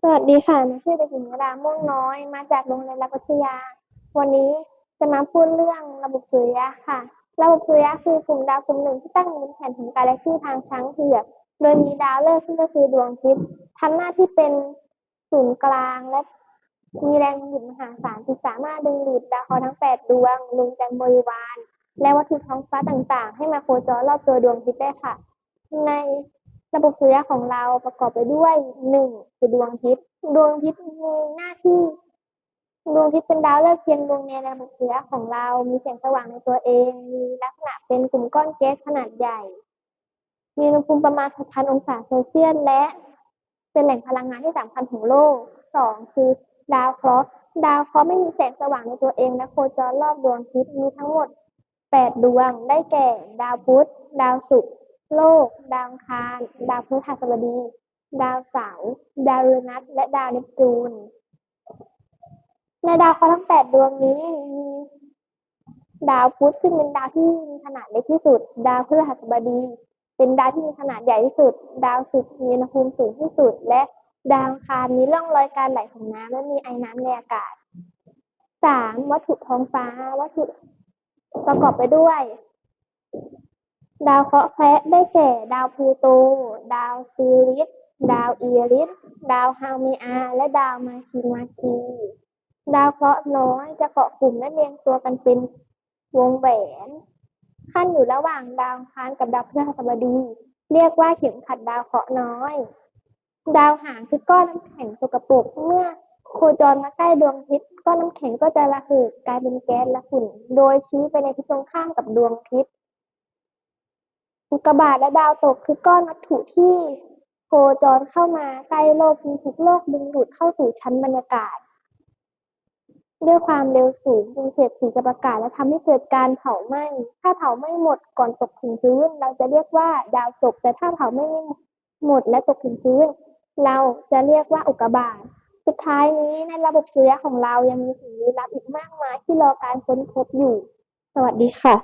สวัสดีค่ะหนูชื่อเด็กหญิงวราม่วงน้อย มาจากโรงเรียนรัฐวิทยา วันนี้จะมาพูดเรื่องระบบสุริยะค่ะ ระบบสุริยะคือกลุ่มดาวกลุ่มหนึ่งที่ตั้งอยู่บนแผ่นของกาแล็กซี่ทางช้างเผือก โดยมีดาวฤกษ์ซึ่งก็คือดวงอาทิตย์ทำหน้าที่เป็นศูนย์กลางและมีแรงดึงดูดมหาศาลที่สามารถดึงดูดดาวเคราะห์ทั้งแปดดวงดวงจันทร์บริวาร และวัตถุท้องฟ้าต่างๆ ให้มาโคจรรอบตัวดวงอาทิตย์ได้ค่ะ ใน ระบบสุริยะของเราประกอบไปด้วยหนึ่งคือดวงอาทิตย์ ดวงอาทิตย์มีหน้าที่ ดวงอาทิตย์เป็นดาวฤกษ์เพียงดวงในระบบสุริยะของเรา มีแสงสว่างในตัวเอง มีลักษณะเป็นกลุ่มก้อนแก๊สขนาดใหญ่ มีอุณหภูมิประมาณ6,000องศาเซลเซียสและเป็นแหล่งพลังงานที่สำคัญของโลกสองคือดาวเคราะห์ดาวเคราะห์ไม่มีแสงสว่างในตัวเองและโคจรรอบดวงอาทิตย์มีทั้งหมด 8 ดวงได้แก่ ดาวพุธ ดาวศุกร์ โลก ดาวคาร ดาวพฤหัสบดี ดาวเสาร์ดาวเรนัส และดาวเนปจูน ในดาวเคราะห์ทั้ง8ดดวงนี้มีดาวพุธซึ่งเป็นดาวที่มีขนาดเล็กที่สุด ดาวพฤหัสบดี เป็นดาวที่มีขนาดใหญ่ที่สุด ดาวศุกร์มีอุณหภูมิสูงที่สุด และดาวคารมีร่องรอยการไหลของน้ำและมีไอน้ำในอากาศสามวัตถุท้องฟ้าวัตถุประกอบไปด้วย ดาวเคราะห์แคระได้แก่ ดาวพลูโต ดาวซีริส ดาวอีริส ดาวฮาเมียและดาวมาคิมาคี ดาวเคราะห์น้อยจะเกาะกลุ่มและเรียงตัวกันเป็นวงแหวน ขั้นอยู่ระหว่างดาวคารกับดาวพฤหัสบดี เรียกว่าเข็มขัดดาวเคราะห์น้อย ดาวหางคือก้อนน้ำแข็งสกปรกเมื่อโคจรมาใกล้ดวงอาทิตย์ก้อนน้ำแข็งก็จะระเหิดกลายเป็นแก๊สและฝุ่น โดยชี้ไปในทิศตรงข้ามกับดวงอาทิตย์ อุกกาบาตและดาวตกคือก้อนวัตถุที่โคจรเข้ามาใกล้โลกจึงถูกโลกดึงดูดเข้าสู่ชั้นบรรยากาศ ด้วยความเร็วสูงจึงเสียดสีกับอากาศและทำให้เกิดการเผาไหม้ถ้าเผาไม่หมดก่อนตกถึงพื้น เราจะเรียกว่าดาวตก แต่ถ้าเผาไม่หมดและตกถึงพื้น เราจะเรียกว่าอุกกาบาตสุดท้ายนี้ในระบบสุริยะของเรายังมีสิ่งลี้ลับอีกมากมายที่รอการค้นพบอยู่ สวัสดีค่ะ